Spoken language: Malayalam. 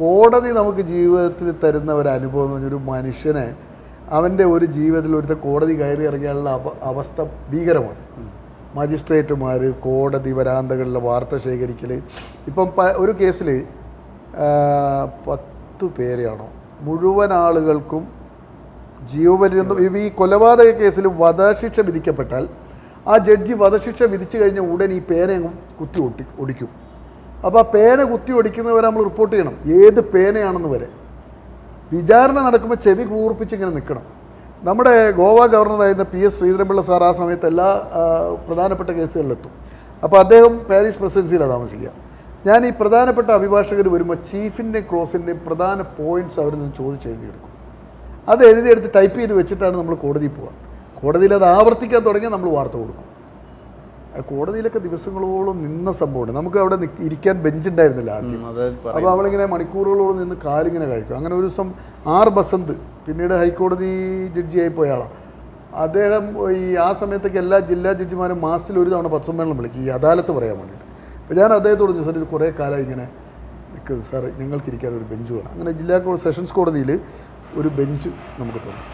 കോടതി നമുക്ക് ജീവിതത്തിൽ തരുന്ന ഒരു അനുഭവം എന്ന് ഒരു മനുഷ്യനെ അവന്റെ ഒരു ജീവിതത്തിൽ ഒരുത്ത കോടതി കയറി ഇറങ്ങിയാലുള്ള അവ അവസ്ഥ ഭീകരമാണ്. മജിസ്ട്രേറ്റുമാർ കോടതി വരാന്തകളിലെ വാർത്ത ശേഖരിക്കൽ ഇപ്പം ഒരു കേസിൽ പത്ത് പേരെയാണോ? മുഴുവൻ ആളുകൾക്കും ജീവപര്യന്തം ഈ കൊലപാതക കേസിൽ വധശിക്ഷ വിധിക്കപ്പെട്ടാൽ ആ ജഡ്ജി വധശിക്ഷ വിധിച്ചു കഴിഞ്ഞ ഉടൻ ഈ പേനയും കുത്തി ഒട്ടി ഒടിക്കും. അപ്പോൾ ആ പേന കുത്തി ഒടിക്കുന്നവരെ നമ്മൾ റിപ്പോർട്ട് ചെയ്യണം. ഏത് പേനയാണെന്ന് വരെ. വിചാരണ നടക്കുമ്പോൾ ചെവി കൂർപ്പിച്ച് ഇങ്ങനെ നിൽക്കണം. നമ്മുടെ Goa ഗവർണറായിരുന്ന P S Sreedharan Pillai sir ആ സമയത്ത് എല്ലാ പ്രധാനപ്പെട്ട കേസുകളിലെത്തും അപ്പോൾ അദ്ദേഹം പാരീസ് പ്രസിഡൻസിയിലാണ് താമസിക്കുക. ഞാൻ ഈ പ്രധാനപ്പെട്ട അഭിഭാഷകർ വരുമ്പോൾ ചീഫിന്റെയും ക്രോസിന്റെയും പ്രധാന പോയിന്റ്സ് അവരിൽ നിന്ന് ചോദിച്ച് എഴുതിയെടുക്കും. അത് എഴുതിയെടുത്ത് ടൈപ്പ് ചെയ്ത് വെച്ചിട്ടാണ് നമ്മൾ കോടതിയിൽ പോവുക. കോടതിയിൽ അത് ആവർത്തിക്കാൻ തുടങ്ങിയാൽ നമ്മൾ വാർത്ത കൊടുക്കും. കോടതിയിലൊക്കെ ദിവസങ്ങളോളം നിന്ന സംഭവമുണ്ട്. നമുക്ക് അവിടെ ഇരിക്കാൻ ബെഞ്ച് ഉണ്ടായിരുന്നില്ല ആദ്യം അപ്പോൾ അവളിങ്ങനെ മണിക്കൂറുകളോളം നിന്ന് കാലിങ്ങനെ കഴിക്കും. അങ്ങനെ ഒരു ദിവസം ആർ ബസന്ത് പിന്നീട് ഹൈക്കോടതി ജഡ്ജിയായി പോയ ആളാണ് അദ്ദേഹം ഈ ആ സമയത്തൊക്കെ എല്ലാ ജില്ലാ ജഡ്ജിമാരും മാസത്തിൽ ഒരു തവണ പത്രസമ്മേളനം വിളിക്കും. ഈ അദാലത്ത് പറയാൻ വേണ്ടിയിട്ട്. അപ്പോൾ ഞാൻ അദ്ദേഹത്തോട് ചോദിച്ചു സാർ ഇത് കുറേ കാലമായി ഇങ്ങനെ നിൽക്കുന്നു. സാർ ഞങ്ങൾക്ക് ഇരിക്കാൻ ഒരു ബെഞ്ച് വേണം. അങ്ങനെ ജില്ലാ കോ- സെഷൻസ് കോടതിയിൽ ഒരു ബെഞ്ച് നമുക്ക് തന്നു.